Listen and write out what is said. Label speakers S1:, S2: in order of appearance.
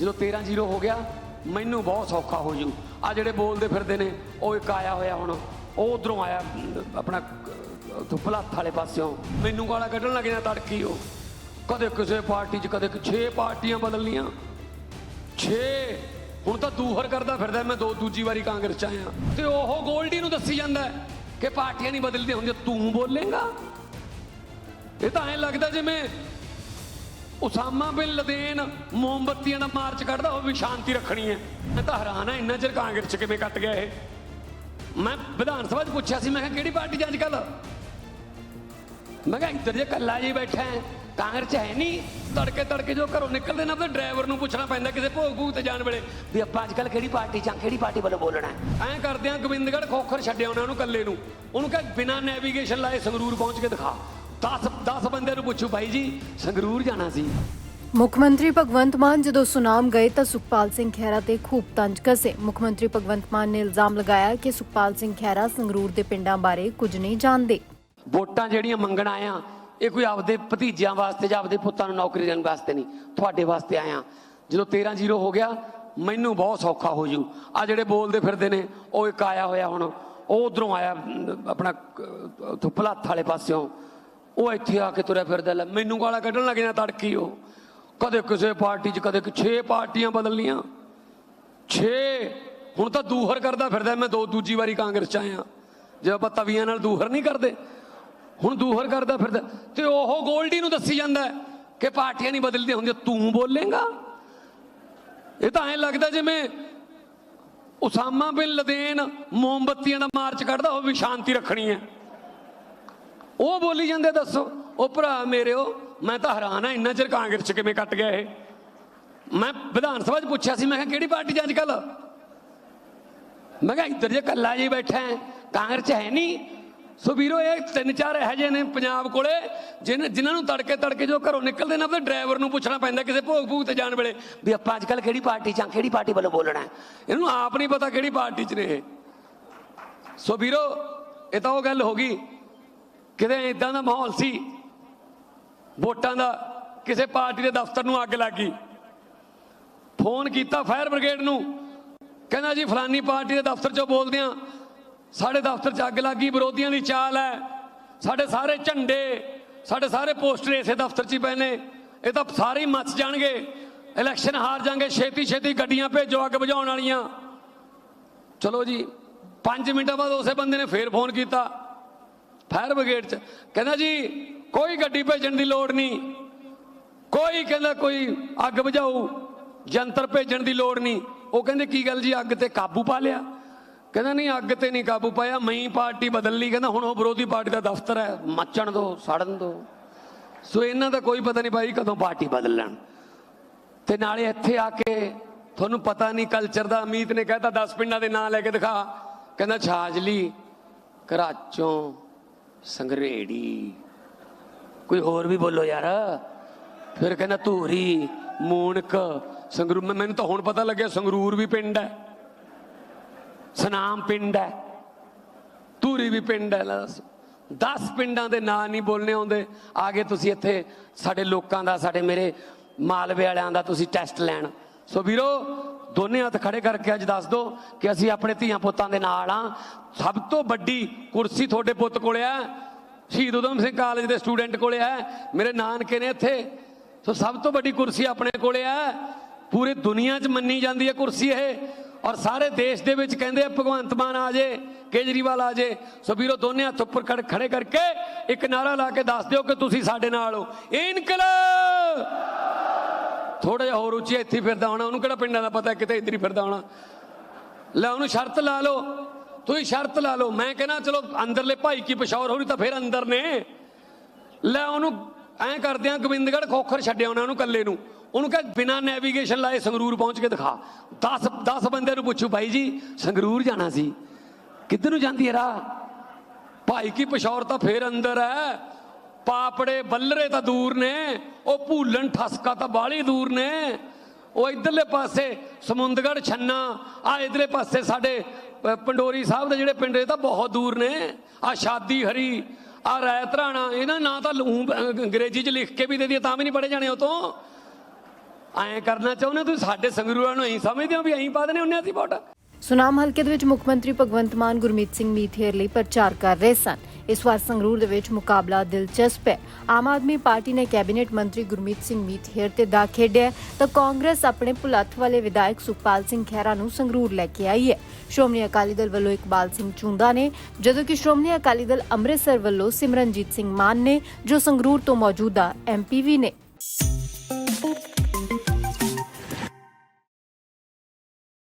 S1: ਜਦੋਂ 13 ਜ਼ੀਰੋ ਹੋ ਗਿਆ, ਮੈਨੂੰ ਬਹੁਤ ਸੌਖਾ ਹੋ ਜੂ। ਆ ਜਿਹੜੇ ਬੋਲਦੇ ਫਿਰਦੇ ਨੇ, ਉਹ ਇੱਕ ਆਇਆ ਹੋਇਆ ਹੁਣ। ਉਹ ਉਧਰੋਂ ਆਇਆ, ਆਪਣਾ ਧੁੱਪਲਾਥ ਵਾਲੇ ਪਾਸਿਓਂ। ਮੈਨੂੰ ਗਾਲਾਂ ਕੱਢਣ ਲੱਗ ਜਾਂਦਾ ਤੜਕੀ ਉਹ। ਕਦੇ ਕਿਸੇ ਪਾਰਟੀ 'ਚ, ਕਦੇ 6 ਪਾਰਟੀਆਂ ਬਦਲਣੀਆਂ। 6 ਹੁਣ ਤਾਂ ਦੂਹਰ ਕਰਦਾ ਫਿਰਦਾ, ਮੈਂ ਦੋ, ਦੂਜੀ ਵਾਰੀ ਕਾਂਗਰਸ 'ਚ ਆਇਆ। ਤੇ ਉਹ ਗੋਲਡੀ ਨੂੰ ਦੱਸੀ ਜਾਂਦਾ ਕਿ ਪਾਰਟੀਆਂ ਨਹੀਂ ਬਦਲਦੀਆਂ ਹੁੰਦੀਆਂ, ਤੂੰ ਬੋਲੇਗਾ? ਇਹ ਤਾਂ ਐਂ ਲੱਗਦਾ ਜਿਵੇਂ ਉਸਾਮਾ ਬਿਨ ਲਦੇਨ ਮੋਮਬੱਤੀਆਂ ਦਾ ਮਾਰਚ ਕੱਢਦਾ, ਉਹ ਵੀ ਸ਼ਾਂਤੀ ਰੱਖਣੀ ਹੈ। ਮੈਂ ਤਾਂ ਹੈਰਾਨ ਆ ਇੰਨਾ ਚਿਰ ਕਾਂਗਰਸ ਚ ਕਿਵੇਂ ਕੱਟ ਗਿਆ ਇਹ? ਮੈਂ ਵਿਧਾਨ ਸਭਾ 'ਚ ਪੁੱਛਿਆ ਸੀ, ਮੈਂ ਕਿਹਾ, ਕਿਹੜੀ ਪਾਰਟੀ 'ਚ ਅੱਜ ਕੱਲ ਮੈਂ ਕਿਹਾ, ਇੱਧਰ ਜੇ ਕੱਲਾ ਜੀ ਬੈਠਾ ਹੈ, ਕਾਂਗਰਸ 'ਚ ਹੈ ਨਹੀਂ। ਤੜਕੇ ਤੜਕੇ ਜੋ ਘਰੋਂ ਨਿਕਲਦੇ ਨਾ ਤਾਂ ਡਰਾਈਵਰ ਨੂੰ ਪੁੱਛਣਾ ਪੈਂਦਾ, ਕਿਸੇ ਭੋਗ ਭੂਗ ਤੇ ਜਾਣ ਵੇਲੇ, ਵੀ ਆਪਾਂ ਅੱਜ ਕੱਲ ਕਿਹੜੀ ਪਾਰਟੀ 'ਚ ਆ, ਕਿਹੜੀ ਪਾਰਟੀ ਵੱਲੋਂ ਬੋਲਣਾ ਐਂ ਕਰਦੇ ਆ ਗੋਬਿੰਦਗੜ੍ਹ ਖੋਖਰ ਛੱਡਿਆ ਉਹਨਾਂ ਨੂੰ ਕੱਲੇ ਨੂੰ। ਉਹਨੂੰ ਕਹ, ਬਿਨਾਂ ਨੈਵੀਗੇਸ਼ਨ ਲਾਏ ਸੰਗਰੂਰ ਪਹੁੰਚ ਕੇ ਦਿਖਾ। 10 10 ਬੰਦੇ ਨੂੰ ਪੁੱਛੂ ਭਾਈ ਜੀ ਸੰਗਰੂਰ ਜਾਣਾ ਸੀ।
S2: ਮੁੱਖ ਮੰਤਰੀ ਭਗਵੰਤ ਮਾਨ ਜਦੋਂ ਸੁਨਾਮ ਗਏ ਤਾਂ ਸੁਖਪਾਲ ਸਿੰਘ ਖਹਿਰਾ ਤੇ ਖੂਬ ਤੰਜ ਕਸੇ। ਮੁੱਖ ਮੰਤਰੀ ਭਗਵੰਤ ਮਾਨ ਨੇ ਇਲਜ਼ਾਮ ਲਗਾਇਆ ਕਿ ਸੁਖਪਾਲ ਸਿੰਘ ਖਹਿਰਾ ਸੰਗਰੂਰ ਦੇ ਪਿੰਡਾਂ ਬਾਰੇ ਕੁਝ ਨਹੀਂ ਜਾਣਦੇ।
S1: ਵੋਟਾਂ ਜਿਹੜੀਆਂ ਮੰਗਣ ਆਇਆ ਇਹ ਕੋਈ ਆਪਦੇ ਭਤੀਜਿਆਂ ਵਾਸਤੇ ਜਾਂ ਆਪਦੇ ਪੁੱਤਾਂ ਨੂੰ ਨੌਕਰੀ ਦੇਣ ਵਾਸਤੇ ਨਹੀਂ ਤੁਹਾਡੇ ਵਾਸਤੇ ਆਇਆ ਜਦੋਂ 13 ਜ਼ੀਰੋ ਹੋ ਗਿਆ ਮੈਨੂੰ ਬਹੁਤ ਸੌਖਾ ਹੋ ਜੂ। ਆ ਜਿਹੜੇ ਬੋਲਦੇ ਫਿਰਦੇ ਨੇ ਉਹ ਇੱਕ ਆਇਆ ਹੋਇਆ ਹੁਣ ਉਹ ਉਧਰੋਂ ਆਇਆ ਆਪਣਾ ਧੁੱਪਲਾਥ ਵਾਲੇ ਪਾਸਿਓਂ। ਉਹ ਇੱਥੇ ਆ ਕੇ ਤੁਰਿਆ ਫਿਰਦਾ ਲੈ, ਮੈਨੂੰ ਗਾਲਾਂ ਕੱਢਣ ਲੱਗ ਜਾਂਦਾ ਤੜਕੀ ਉਹ। ਕਦੇ ਕਿਸੇ ਪਾਰਟੀ 'ਚ, ਕਦੇ 6 ਪਾਰਟੀਆਂ ਬਦਲਣੀਆਂ। 6 ਹੁਣ ਤਾਂ ਦੂਹਰ ਕਰਦਾ ਫਿਰਦਾ, ਮੈਂ ਦੋ, ਦੂਜੀ ਵਾਰੀ ਕਾਂਗਰਸ 'ਚ ਆਇਆ। ਜੇ ਆਪਾਂ ਤਵੀਆਂ ਨਾਲ ਦੂਹਰ ਨਹੀਂ ਕਰਦੇ, ਹੁਣ ਦੂਹਰ ਕਰਦਾ ਫਿਰਦਾ। ਤੇ ਉਹ ਗੋਲਡੀ ਨੂੰ ਦੱਸੀ ਜਾਂਦਾ ਕਿ ਪਾਰਟੀਆਂ ਨਹੀਂ ਬਦਲਦੀਆਂ ਹੁੰਦੀਆਂ, ਤੂੰ ਬੋਲੇਗਾ? ਇਹ ਤਾਂ ਐਂ ਲੱਗਦਾ ਜਿਵੇਂ ਉਸਾਮਾ ਬਿਨ ਲਦੇਨ ਮੋਮਬੱਤੀਆਂ ਦਾ ਮਾਰਚ ਕੱਢਦਾ, ਉਹ ਵੀ ਸ਼ਾਂਤੀ ਰੱਖਣੀ ਹੈ। ਉਹ ਬੋਲੀ ਜਾਂਦੇ ਦੱਸੋ। ਉਹ ਭਰਾ ਮੇਰਿਓ, ਮੈਂ ਤਾਂ ਹੈਰਾਨ ਆ, ਇੰਨਾ ਚਿਰ ਕਾਂਗਰਸ ਚ ਕਿਵੇਂ ਕੱਟ ਗਿਆ ਇਹ? ਮੈਂ ਵਿਧਾਨ ਸਭਾ 'ਚ ਪੁੱਛਿਆ ਸੀ, ਮੈਂ ਕਿਹਾ, ਕਿਹੜੀ ਪਾਰਟੀ 'ਚ ਅੱਜ ਕੱਲ ਮੈਂ ਕਿਹਾ, ਇੱਧਰ ਜੇ ਕੱਲਾ ਜੀ ਬੈਠਾ ਹੈ, ਕਾਂਗਰਸ 'ਚ ਹੈ ਨਹੀਂ। ਸੋ ਵੀਰੋ, ਇਹ ਤਿੰਨ ਚਾਰ ਇਹੋ ਜਿਹੇ ਨੇ ਪੰਜਾਬ ਕੋਲੇ, ਜਿਨ- ਜਿਨ੍ਹਾਂ ਨੂੰ ਤੜਕੇ ਤੜਕੇ ਜੋ ਘਰੋਂ ਨਿਕਲਦੇ ਨੇ, ਆਪਣੇ ਡਰਾਈਵਰ ਨੂੰ ਪੁੱਛਣਾ ਪੈਂਦਾ ਕਿਸੇ ਭੋਗ ਭੂਗ ਤੇ ਜਾਣ ਵੇਲੇ ਵੀ ਆਪਾਂ ਅੱਜ ਕੱਲ ਕਿਹੜੀ ਪਾਰਟੀ 'ਚ ਆ, ਕਿਹੜੀ ਪਾਰਟੀ ਵੱਲੋਂ ਬੋਲਣਾ ਹੈ? ਇਹਨੂੰ ਆਪ ਨਹੀਂ ਪਤਾ ਕਿਹੜੀ ਪਾਰਟੀ 'ਚ ਨੇ ਇਹ। ਸੋ ਵੀਰੋ, ਇਹ ਤਾਂ ਉਹ ਗੱਲ ਹੋ ਗਈ। ਕਿਤੇ ਇਦਾਂ ਦਾ ਮਾਹੌਲ ਸੀ, ਵੋਟਾਂ ਦਾ ਕਿਸੇ ਪਾਰਟੀ ਦੇ ਦਫ਼ਤਰ ਨੂੰ ਅੱਗ ਲੱਗ ਗਈ। ਫੋਨ ਕੀਤਾ ਫਾਇਰ ਬ੍ਰਿਗੇਡ ਨੂੰ, ਕਹਿੰਦਾ ਜੀ ਫਲਾਨੀ ਪਾਰਟੀ ਦੇ ਦਫ਼ਤਰ ਚੋਂ ਬੋਲਦੇ ਆ ਸਾਡੇ ਦਫ਼ਤਰ 'ਚ ਅੱਗ ਲੱਗ ਗਈ, ਵਿਰੋਧੀਆਂ ਦੀ ਚਾਲ ਹੈ, ਸਾਡੇ ਸਾਰੇ ਝੰਡੇ, ਸਾਡੇ ਸਾਰੇ ਪੋਸਟਰ ਇਸੇ ਦਫ਼ਤਰ 'ਚ ਹੀ ਪਏ ਨੇ, ਇਹ ਤਾਂ ਸਾਰੇ ਹੀ ਮੱਚ ਜਾਣਗੇ, ਇਲੈਕਸ਼ਨ ਹਾਰ ਜਾਣਗੇ ਛੇਤੀ ਛੇਤੀ ਗੱਡੀਆਂ ਭੇਜੋ ਅੱਗ ਬੁਝਾਉਣ ਵਾਲੀਆਂ। ਚਲੋ ਜੀ 5 ਮਿੰਟਾਂ ਬਾਅਦ ਉਸੇ ਬੰਦੇ ਨੇ ਫੇਰ ਫੋਨ ਕੀਤਾ। ਫਾਇਰ ਬ੍ਰਿਗੇਡ 'ਚ। ਕਹਿੰਦਾ ਜੀ, ਕੋਈ ਗੱਡੀ ਭੇਜਣ ਦੀ ਲੋੜ ਨਹੀਂ। ਕੋਈ ਕਹਿੰਦਾ ਕੋਈ ਅੱਗ ਬੁਝਾਊ ਜੰਤਰ ਭੇਜਣ ਦੀ ਲੋੜ ਨਹੀਂ। ਉਹ ਕਹਿੰਦੇ, ਕੀ ਗੱਲ ਜੀ, ਅੱਗ ਤੇ ਕਾਬੂ ਪਾ ਲਿਆ? ਕਹਿੰਦਾ, ਨਹੀਂ, ਅੱਗ ਤੇ ਨਹੀਂ ਕਾਬੂ ਪਾਇਆ। ਮਈ ਪਾਰਟੀ ਬਦਲ ਲਈ। ਕਹਿੰਦਾ, ਹੁਣ ਉਹ ਵਿਰੋਧੀ ਪਾਰਟੀ ਦਾ ਦਫ਼ਤਰ ਹੈ। ਮੱਚਣ ਦੋ, ਸੜਨ ਦੋ। ਸੋ ਇਹਨਾਂ ਦਾ ਕੋਈ ਪਤਾ ਨਹੀਂ ਭਾਈ ਕਦੋਂ ਪਾਰਟੀ ਬਦਲ ਲੈਣ। ਤੇ ਨਾਲੇ ਇੱਥੇ ਆ ਕੇ ਤੁਹਾਨੂੰ ਪਤਾ ਨਹੀਂ ਕਲਚਰ ਦਾ ਅਮੀਤ ਨੇ ਕਹਿਤਾ 10 ਪਿੰਡਾਂ ਦੇ ਨਾਂ ਲੈ ਕੇ ਦਿਖਾ। ਕਹਿੰਦਾ, ਛਾਜਲੀ ਕਰਾਚੋਂ ਸੰਗਰੇੜੀ। ਕੋਈ ਹੋਰ ਵੀ ਬੋਲੋ ਯਾਰ। ਫਿਰ ਕਹਿੰਦਾ ਧੂਰੀ ਮੂਣਕ ਸੰਗਰੂਰ ਮੈਨੂੰ ਤਾਂ ਹੁਣ ਪਤਾ ਲੱਗਿਆ ਸੰਗਰੂਰ ਵੀ ਪਿੰਡ ਹੈ। ਸਨਾਮ ਪਿੰਡ ਹੈ। ਧੂਰੀ ਵੀ ਪਿੰਡ ਹੈ। ਲੈ 10 ਪਿੰਡਾਂ ਦੇ ਨਾਂ ਨਹੀਂ ਬੋਲਣੇ ਆਉਂਦੇ। ਆਗੇ ਤੁਸੀਂ ਇੱਥੇ ਸਾਡੇ ਲੋਕਾਂ ਦਾ, ਸਾਡੇ ਮੇਰੇ ਮਾਲਵੇ ਵਾਲਿਆਂ ਦਾ ਤੁਸੀਂ ਟੈਸਟ ਲੈਣ। ਸੋ ਵੀਰੋ ਦੋਨੇ ਹੱਥ ਖੜੇ ਕਰਕੇ ਅੱਜ ਦੱਸ ਦਿਓ ਕਿ ਅਸੀਂ ਆਪਣੇ ਧੀਆਂ ਪੁੱਤਾਂ ਦੇ ਨਾਲ ਆ। ਸਭ ਤੋਂ ਵੱਡੀ ਕੁਰਸੀ ਤੁਹਾਡੇ ਪੁੱਤ ਕੋਲੇ ਆ। ਸ਼ਹੀਦ ਉਦਮ ਸਿੰਘ ਕਾਲਜ ਦੇ ਸਟੂਡੈਂਟ ਕੋਲੇ ਆ। ਮੇਰੇ ਨਾਨਕੇ ਨੇ ਇੱਥੇ। ਸੋ ਸਭ ਤੋਂ ਵੱਡੀ ਕੁਰਸੀ ਆਪਣੇ ਕੋਲੇ ਆ। ਪੂਰੀ ਦੁਨੀਆ 'ਚ ਮੰਨੀ ਜਾਂਦੀ ਹੈ ਕੁਰਸੀ ਇਹ। ਔਰ ਸਾਰੇ ਦੇਸ਼ ਦੇ ਵਿੱਚ ਕਹਿੰਦੇ ਆ, ਭਗਵੰਤ ਮਾਨ ਆ ਜੇ, ਕੇਜਰੀਵਾਲ ਆ ਜੇ। ਸੋ ਵੀਰੋ, ਦੋਨੇ ਹੱਥ ਉੱਪਰ ਖੜ- ਖੜੇ ਕਰਕੇ ਇੱਕ ਨਾਰਾ ਲਾ ਕੇ ਦੱਸ ਦਿਓ ਕਿ ਤੁਸੀਂ ਸਾਡੇ ਨਾਲ ਹੋ। ਇਨਕਲਾਬ! ਥੋੜਾ ਜਿਹਾ ਹੋਰ ਉੱਚੀ ਇੱਥੇ ਫਿਰਦਾ ਹੋਣਾ। ਉਹਨੂੰ ਕਿਹੜਾ ਪਿੰਡਾਂ ਦਾ ਪਤਾ ਕਿਤੇ ਇੱਧਰ ਹੀ ਫਿਰਦਾ ਹੋਣਾ। ਲੈ, ਉਹਨੂੰ ਸ਼ਰਤ ਲਾ ਲਓ। ਤੁਸੀਂ ਸ਼ਰਤ ਲਾ ਲਓ। ਮੈਂ ਕਹਿੰਦਾ, ਚਲੋ, ਅੰਦਰਲੇ ਭਾਈ ਕੀ ਪਸ਼ੌਰ ਹੋਣੀ ਤਾਂ ਫਿਰ ਅੰਦਰ ਨੇ। ਲੈ, ਉਹਨੂੰ ਐਂ ਕਰਦੇ ਆ, ਗੋਬਿੰਦਗੜ੍ਹ ਖੋਖਰ ਛੱਡਿਆ ਉਹਨਾਂ ਨੂੰ ਕੱਲੇ ਨੂੰ। ਉਹਨੂੰ ਕਹ, ਬਿਨਾਂ ਨੈਵੀਗੇਸ਼ਨ ਲਾਏ ਸੰਗਰੂਰ ਪਹੁੰਚ ਕੇ ਦਿਖਾ। 10 10 ਬੰਦੇ ਨੂੰ ਪੁੱਛੂ, ਭਾਈ ਜੀ, ਸੰਗਰੂਰ ਜਾਣਾ ਸੀ। ਕਿੱਧਰ ਨੂੰ ਜਾਂਦੀ ਹੈ ਰਾਹ? ਭਾਈ ਕੀ ਪਸ਼ੌਰ ਤਾਂ ਫੇਰ ਅੰਦਰ ਹੈ। ਪਾਪੜੇ ਬੱਲਰੇ ਤਾਂ ਦੂਰ ਨੇ, ਉਹ ਭੂਲਣ ਠਸਕਾ ਤਾਂ ਬਾਹਲੀ ਦੂਰ ਨੇ। ਉਹ ਇਧਰਲੇ ਪਾਸੇ ਸਮੁੰਦਗੜ ਛੰਨਾ, ਆ ਇਧਰਲੇ ਪਾਸੇ ਸਾਡੇ ਪੰਡੋਰੀ ਸਾਹਿਬ ਦੇ ਜਿਹੜੇ ਪਿੰਡ, ਇਹ ਤਾਂ ਬਹੁਤ ਦੂਰ ਨੇ। ਆ ਸ਼ਾਦੀ ਹਰੀ, ਆ ਰੈਤ ਰਾਣਾ ਇਹਨਾਂ ਨਾਂ ਤਾਂ ਲੂੰ- ਅੰਗਰੇਜ਼ੀ ਚ ਲਿਖ ਕੇ ਵੀ ਦੇ ਦਈਏ, ਤਾਂ ਵੀ ਨਹੀਂ ਪੜੇ ਜਾਣੇ ਉਹ ਤੋਂ। ਐਂ ਕਰਨਾ ਚਾਹੁੰਦੇ ਤੁਸੀਂ, ਸਾਡੇ ਸੰਗਰੂਰਾਂ ਨੂੰ ਐਂ ਸਮਝਦੇ ਹੋ ਵੀ ਐਂ ਪਾ ਦੇਣੇ ਹੁੰਨੇ ਅਸੀਂ ਵੋਟ?
S2: ਸੁਨਾਮ ਹਲਕੇ ਦੇ ਵਿੱਚ ਮੁੱਖ ਮੰਤਰੀ ਭਗਵੰਤ ਮਾਨ, ਗੁਰਮੀਤ ਸਿੰਘ ਮੀਥੇਰ ਲਈ ਪ੍ਰਚਾਰ ਕਰ ਰਹੇ ਸਨ। ਇਸ ਵਾਰ ਸੰਗਰੂਰ ਦੇ ਵਿੱਚ ਮੁਕਾਬਲਾ ਦਿਲਚਸਪ ਹੈ। ਆਮ ਆਦਮੀ ਪਾਰਟੀ ਨੇ ਕੈਬਨਿਟ ਮੰਤਰੀ ਗੁਰਮੀਤ ਸਿੰਘ ਮੀਥੇਰ ਤੇ ਦਾ ਖੇਡਿਆ ਤਾਂ ਕਾਂਗਰਸ ਆਪਣੇ ਭੁਲੱਥ ਵਾਲੇ ਵਿਧਾਇਕ ਸੁਖਪਾਲ ਸਿੰਘ ਖਹਿਰਾ ਨੂੰ ਸੰਗਰੂਰ ਲੈ ਕੇ ਆਈ ਹੈ। ਸ਼੍ਰੋਮਣੀ ਅਕਾਲੀ ਦਲ ਵੱਲੋਂ ਇਕਬਾਲ ਸਿੰਘ ਚੁੰਦਾ ਨੇ, ਜਦੋਂ ਕਿ ਸ਼੍ਰੋਮਣੀ ਅਕਾਲੀ ਦਲ ਅੰਮ੍ਰਿਤਸਰ ਵੱਲੋਂ ਸਿਮਰਨਜੀਤ ਸਿੰਘ ਮਾਨ ਨੇ, ਜੋ ਸੰਗਰੂਰ ਤੋਂ ਮੌਜੂਦਾ ਐਮਪੀ ਵੀ ਨੇ।